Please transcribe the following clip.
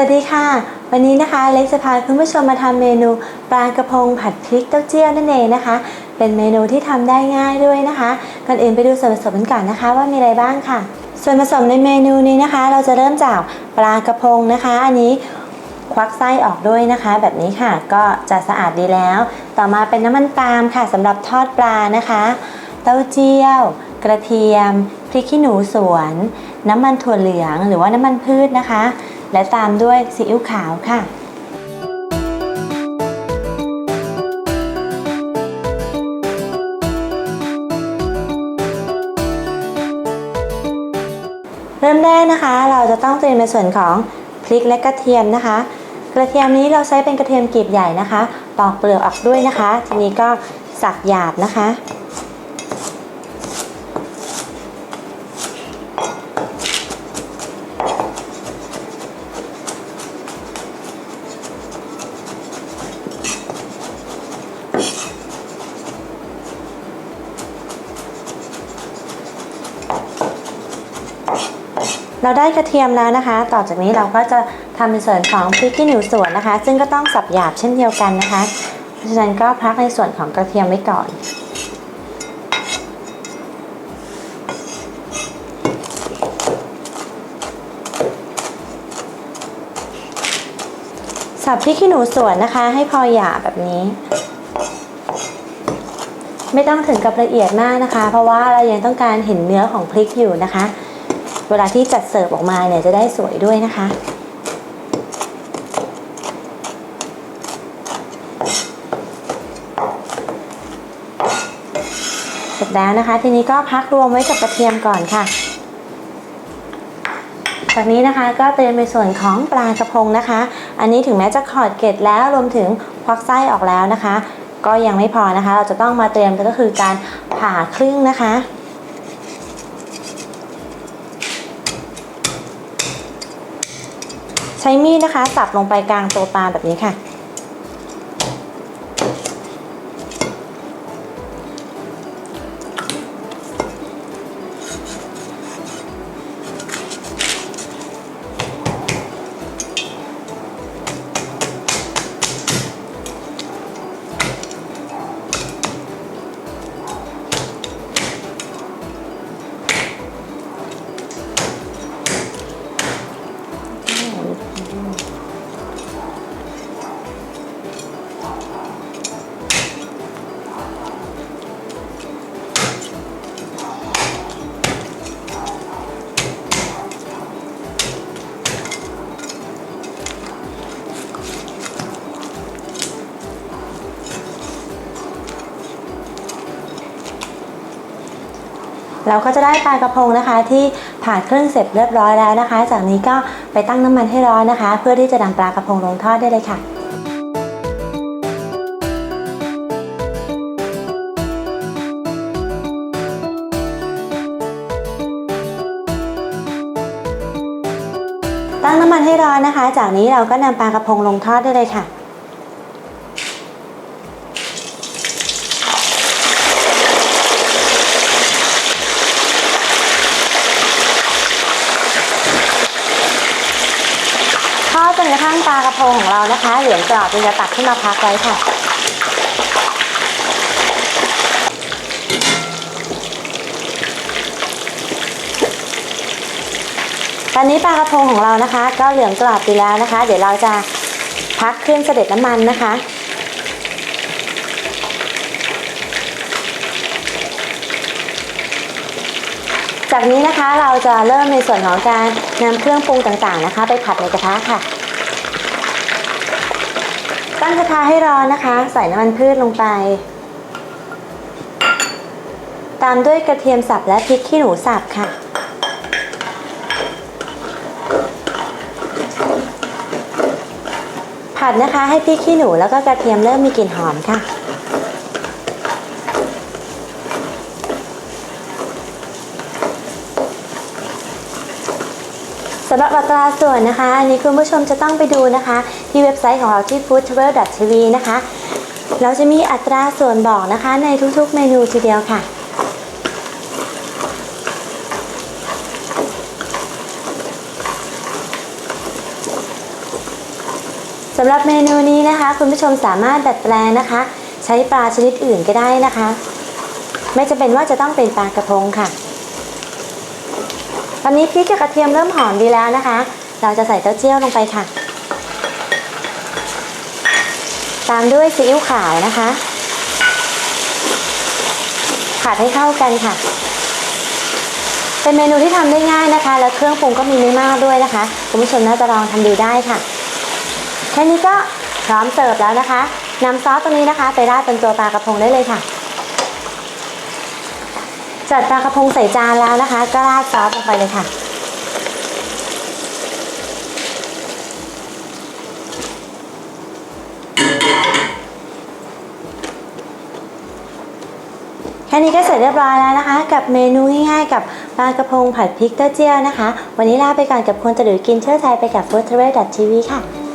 วัสดีค่ะ วันนี้นะคะเล็กจะพาคุณผู้ชมมาทำเมนูปลากระพงผัดพริกเต้าเจี้ยวนั่นเองนะคะ เป็นเมนูที่ทำได้ง่ายด้วยนะคะก่อนอื่นไปดูส่วนผสมกันก่อนนะคะ ว่ามีอะไรบ้างค่ะ ส่วนผสมในเมนูนี้นะคะ เราจะเริ่มจากปลากระพงนะคะ อันนี้ควักไส้ออกด้วยนะคะ แบบนี้ค่ะก็จะสะอาดดีแล้ว ต่อมาเป็นน้ำมันปาล์มค่ะสำหรับทอดปลานะคะ เต้าเจี้ยว กระเทียมพริกขี้หนูสวน น้ำมันถั่วเหลือง หรือว่าน้ำมันพืชนะคะ และตามด้วยซีอิ๊วขาวค่ะ เริ่มแรกนะคะ เราจะต้องเตรียมในส่วนของพริกและกระเทียมนะคะ กระเทียมนี้เราใช้เป็นกระเทียมกลีบใหญ่นะคะ ปอกเปลือกออกด้วยนะคะ ทีนี้ก็สักหยาบนะคะ เราได้กระเทียมแล้วนะคะ ต่อจากนี้เราก็จะทำในส่วนของพริกขี้หนูสวนนะคะ ซึ่งก็ต้องสับหยาบเช่นเดียวกันนะคะ เพราะฉะนั้นก็พักในส่วนของกระเทียมไว้ก่อนสับพริกขี้หนูสวนนะคะ ให้พอหยาบแบบนี้ ไม่ต้องถึงกับละเอียดมากนะคะ เพราะว่าเรายังต้องการเห็นเนื้อของพริกอยู่นะคะ เวลาที่จัดเสิร์ฟออกมาเนี่ยจะได้สวยด้วยนะคะ เสร็จแล้วนะคะ ทีนี้ก็พักรวมไว้กับกระเทียมก่อนค่ะ จากนี้นะคะก็เตรียมในส่วนของปลากระพงนะคะ อันนี้ถึงแม้จะขอดเกล็ดแล้วรวมถึงควักไส้ออกแล้วนะคะ ก็ยังไม่พอนะคะ เราจะต้องมาเตรียมก็คือการผ่าครึ่งนะคะ ใช้มีดนะคะสับลงไปกลางตัวปลาแบบนี้ค่ะ เราก็จะได้ปลากระพงนะคะที่ผ่านเครื่องเสร็จเรียบร้อยแล้วนะคะ จากนี้ก็ไปตั้งน้ำมันให้ร้อนนะคะ เพื่อที่จะนำปลากระพงลงทอดได้เลยค่ะตั้งน้ำมันให้ร้อนนะคะ จากนี้เราก็นำปลากระพงลงทอดได้เลยค่ะ ทั่งปลากระพงของเรานะคะ เหลืองกรอบเราจะตักขึ้นมาพักไว้ค่ะ ตอนนี้ปลากระพงของเรานะคะ ก็เหลืองกรอบดีแล้วนะคะ เดี๋ยวเราจะพักเครื่องเสด็จน้ำมันนะคะจากนี้นะคะเราจะเริ่มในส่วนของการนำเครื่องปรุงต่างๆนะคะ ไปผัดในกระทะค่ะ ตั้งกระทะให้ร้อนนะคะ ใส่น้ำมันพืชลงไป ตามด้วยกระเทียมสับและพริกขี้หนูสับค่ะผัดนะคะให้พริกขี้หนูแล้วก็กระเทียมเริ่มมีกลิ่นหอมค่ะำหรับอัตราส่วนนะคะ อันนี้คุณผู้ชมจะต้องไปดูนะคะ ที่เว็บไซต์ของเราที่ foodtravel.tv นะคะ เราจะมีอัตราส่วนบอกนะคะ ในทุกๆ เมนูทีเดียวค่ะสำหรับเมนูนี้นะคะ คุณผู้ชมสามารถดัดแปลงนะคะ ใช้ปลาชนิดอื่นก็ได้นะคะ ไม่จำเป็นว่าจะต้องเป็นปลากระพงค่ะ ตอนนี้พริกกับกระเทียมเริ่มหอมดีแล้วนะคะ เราจะใส่เต้าเจี้ยวลงไปค่ะ ตามด้วยซีอิ๊วขาวนะคะ ผัดให้เข้ากันค่ะ เป็นเมนูที่ทำได้ง่ายนะคะ แล้วเครื่องปรุงก็มีไม่มากด้วยนะคะคุณผู้ชมน่าจะลองทำดูได้ค่ะ แค่นี้ก็พร้อมเสิร์ฟแล้วนะคะนำซอสตรงนี้นะคะ ไปราดบนตัวปลากระพงได้เลยค่ะ จัดปลากระพงใส่จานแล้วนะคะ ก็ราดซอสลงไปเลยค่ะ แค่นี้ก็เสร็จเรียบร้อยแล้วนะคะ กับเมนูง่ายๆกับปลากระพงผัดพริกเต้าเจี้ยวนะคะ วันนี้ลาไปก่อนกับคนจะดือกินเชื่อใจไปกับ f o o d t r a d e TV ค่ะ